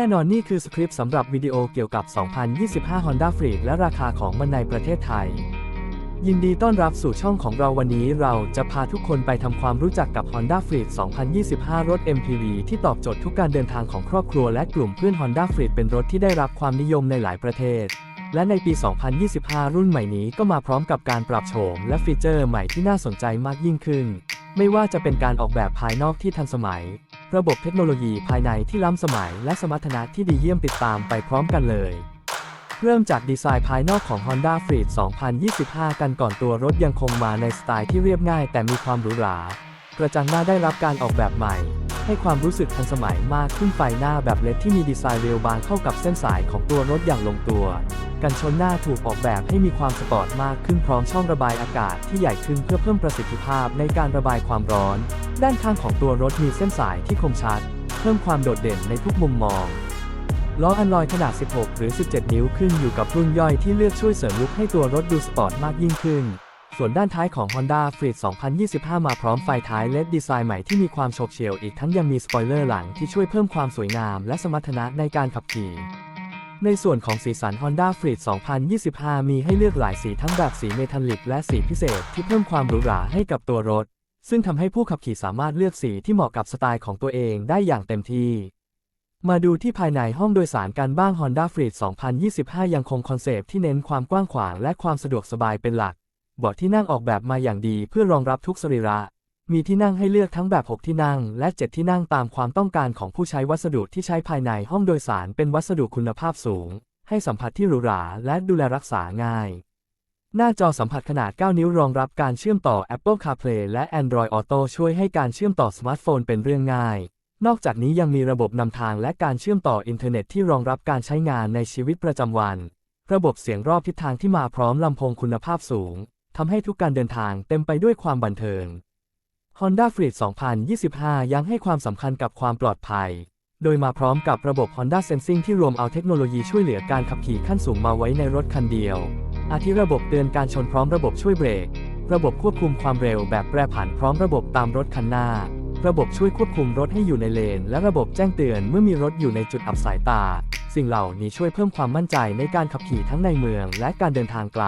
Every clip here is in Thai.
แน่นอนนี่คือสคริปต์สำหรับวิดีโอเกี่ยวกับ 2025 Honda Freed และราคาของมันในประเทศไทย ยินดีต้อนรับสู่ช่องของเราวันนี้เราจะพาทุกคนไปทำความรู้จักกับ Honda Freed 2025 รถ MPV ที่ตอบโจทย์ทุกการเดินทางของครอบครัวและกลุ่มเพื่อน Honda Freed เป็นรถที่ได้รับความนิยมในหลายประเทศ และในปี 2025 รุ่นใหม่นี้ก็มาพร้อมกับการปรับโฉมและฟีเจอร์ใหม่ที่น่าสนใจมากยิ่งขึ้น ไม่ว่าจะเป็นการออกแบบภายนอกที่ทันสมัย ระบบเทคโนโลยีภายในที่ล้ำสมัยและสมรรถนะที่ดีเยี่ยมติดตามไปพร้อมกันเลย เริ่มจากดีไซน์ภายนอกของ Honda Freed 2025 กันก่อนตัวรถยังคงมาในสไตล์ที่เรียบง่ายแต่มีความหรูหรากระจังหน้าได้รับการออกแบบใหม่ ให้ความรู้สึกทันสมัยมากขึ้นไฟหน้าแบบเลดที่มีดีไซน์เรียวบางเข้ากับเส้นสายของตัวรถอย่างลงตัว กันชนหน้าถูกออกแบบให้มีความสปอร์ตมากขึ้นพร้อมช่องระบายอากาศที่ใหญ่ขึ้นเพื่อเพิ่มประสิทธิภาพในการระบายความร้อน ด้านข้างของตัวรถมีเส้นสายที่คมชัด เพิ่มความโดดเด่นในทุกมุมมองล้ออันลอยขนาด 16 หรือ 17 นิ้วขึ้นอยู่กับรุ่นย่อยที่เลือกช่วยเสริมลุคให้ตัวรถดูสปอร์ตมากยิ่งขึ้น ส่วนด้านท้ายของ Honda Freed 2025 มาพร้อมไฟท้ายเลดดีไซน์ใหม่ที่มีความโฉบเฉี่ยวอีกทั้งยังมีสปอยเลอร์หลังที่ช่วยเพิ่มความสวยงามและสมรรถนะในการขับขี่ ในส่วนของสีสัน Honda Freed 2025 มีให้เลือกหลายสีทั้งแบบสีเมทัลลิกและสีพิเศษที่เพิ่มความหรูหราให้กับตัวรถ ซึ่งทำให้ผู้ขับขี่สามารถเลือกสีที่เหมาะกับสไตล์ของตัวเองได้อย่างเต็มที่ มาดูที่ภายในห้องโดยสารกันบ้าง Honda Freed 2025 ยังคงคอนเซปต์ที่เน้นความกว้างขวางและความสะดวกสบายเป็นหลัก เบาะที่นั่งออกแบบมาอย่างดีเพื่อรองรับทุกสรีระ มีที่นั่งให้เลือกทั้งแบบ 6 ที่นั่ง และ 7 ที่นั่งตามความต้องการของผู้ใช้วัสดุที่ใช้ภายในห้องโดยสารเป็นวัสดุคุณภาพสูง ให้สัมผัสที่หรูหราและดูแลรักษาง่าย หน้าจอสัมผัสขนาด 9 นิ้วรองรับการเชื่อมต่อ Apple CarPlay และ Android Auto ช่วยให้การเชื่อมต่อสมาร์ทโฟนเป็นเรื่องง่าย นอกจากนี้ยังมีระบบนำทางและการเชื่อมต่ออินเทอร์เน็ตที่รองรับการใช้งานในชีวิตประจำวัน ระบบเสียงรอบทิศทางที่มาพร้อมลำโพงคุณภาพสูงทำให้ทุกการเดินทางเต็มไปด้วยความบันเทิง Honda Freed 2025 ยังให้ความสำคัญกับความปลอดภัย โดยมาพร้อมกับระบบ Honda Sensing ที่รวมเอาเทคโนโลยีช่วยเหลือการขับขี่ขั้นสูงมาไว้ในรถคันเดียว อาทิระบบเตือนการชนพร้อมระบบช่วยเบรก ระบบควบคุมความเร็วแบบแปรผันพร้อมระบบตามรถคันหน้า ระบบช่วยควบคุมรถให้อยู่ในเลน และระบบแจ้งเตือนเมื่อมีรถอยู่ในจุดอับสายตา สิ่งเหล่านี้ช่วยเพิ่มความมั่นใจในการขับขี่ทั้งในเมือง และการเดินทางไกล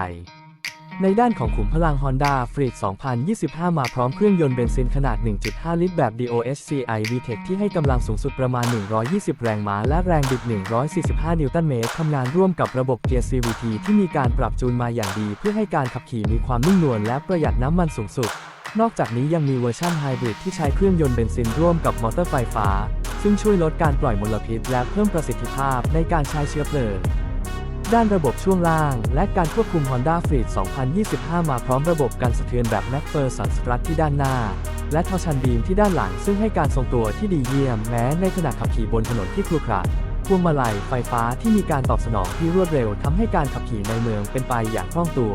ในด้านของขุมพลัง Honda Freed 2025 มาพร้อมเครื่องยนต์เบนซินขนาด 1.5 ลิตรแบบ DOHCI VTEC ที่ให้กำลังสูงสุดประมาณ 120 แรงม้า และแรงบิด 145 นิวตันเมตร ทำงานร่วมกับระบบเกียร์ CVT ที่มีการปรับจูนมาอย่างดี เพื่อให้การขับขี่มีความนุ่มนวลและประหยัดน้ำมันสูงสุด นอกจากนี้ยังมีเวอร์ชันไฮบริดที่ใช้เครื่องยนต์เบนซินร่วมกับมอเตอร์ไฟฟ้า ซึ่งช่วยลดการปล่อยมลพิษ และเพิ่มประสิทธิภาพในการใช้เชื้อเพลิง ด้านระบบช่วงล่าง และการควบคุม Honda Freed 2025 มาพร้อมระบบการสะเทือนแบบ MacPherson Strut ที่ด้านหน้า และทอชันบีมที่ด้านหลัง ซึ่งให้การทรงตัวที่ดีเยี่ยม แม้ในขณะขับขี่บนถนนที่ครุขระพวงมาลัยไฟฟ้าที่มีการตอบสนองที่รวดเร็วทำให้การขับขี่ในเมืองเป็นไปอย่างคล่องตัว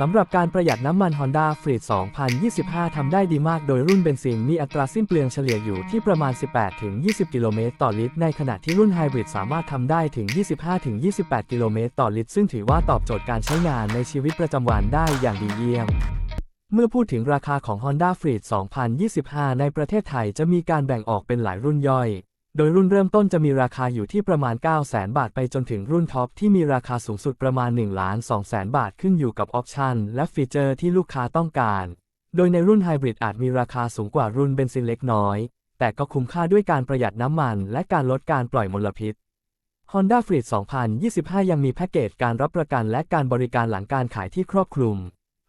สำหรับการประหยัดน้ำมัน Honda Freed 2025 ทำได้ดีมากโดยรุ่นเบนซินมีอัตราสิ้นเปลืองเฉลี่ยอยู่ที่ประมาณ 18-20 กิโลเมตรต่อลิตร ในขณะที่รุ่นไฮบริดสามารถทำได้ถึง 25-28 กิโลเมตรต่อลิตร ซึ่งถือว่าตอบโจทย์การใช้งานในชีวิตประจำวันได้อย่างดีเยี่ยม เมื่อพูดถึงราคาของ Honda Freed 2025 ในประเทศไทยจะมีการแบ่งออกเป็นหลายรุ่นย่อย โดยรุ่นเริ่มต้นจะมีราคาอยู่ที่ประมาณ 900,000บาทไปจนถึงรุ่นท็อปที่มีราคาสูงสุดประมาณ1 2 0 0 0 0บาทขึ้นอยู่กับออปชันและฟีเจอร์ที่ลูกค้าต้องการ โดยในรุ่นไฮบริดอาจมีราคาสูงกว่ารุ่นเบนซินเล็กน้อย แต่ก็คุ้มค่าด้วยการประหยัดน้ำมันและการลดการปล่อยมลพิษ Honda Freed 2025 ยังมีแพ็กเกจการรับประกันและการบริการหลังการขายที่ครอบคลุม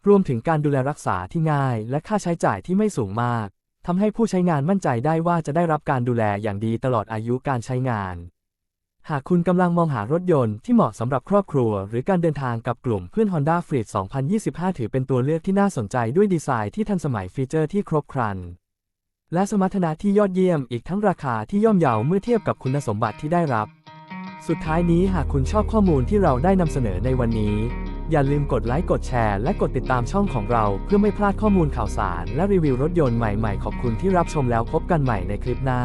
รวมถึงการดูแลรักษาที่ง่ายและค่าใช้จ่ายที่ไม่สูงมาก ทำให้ผู้ใช้งานมั่นใจได้ว่าจะได้รับการดูแลอย่างดีตลอดอายุการใช้งาน หากคุณกำลังมองหารถยนต์ที่เหมาะสำหรับครอบครัว หรือการเดินทางกับกลุ่มเพื่อน Honda Freed 2025 ถือเป็นตัวเลือกที่น่าสนใจด้วยดีไซน์ที่ทันสมัยฟีเจอร์ที่ครบครัน และสมรรถนะที่ยอดเยี่ยมอีกทั้งราคาที่ย่อมเยาเมื่อเทียบกับคุณสมบัติที่ได้รับ สุดท้ายนี้หากคุณชอบข้อมูลที่เราได้นำเสนอในวันนี้ อย่าลืมกดไลค์กดแชร์และกดติดตามช่องของเรา เพื่อไม่พลาดข้อมูลข่าวสาร และรีวิวรถยนต์ใหม่ๆ ขอบคุณที่รับชมแล้วพบกันใหม่ในคลิปหน้า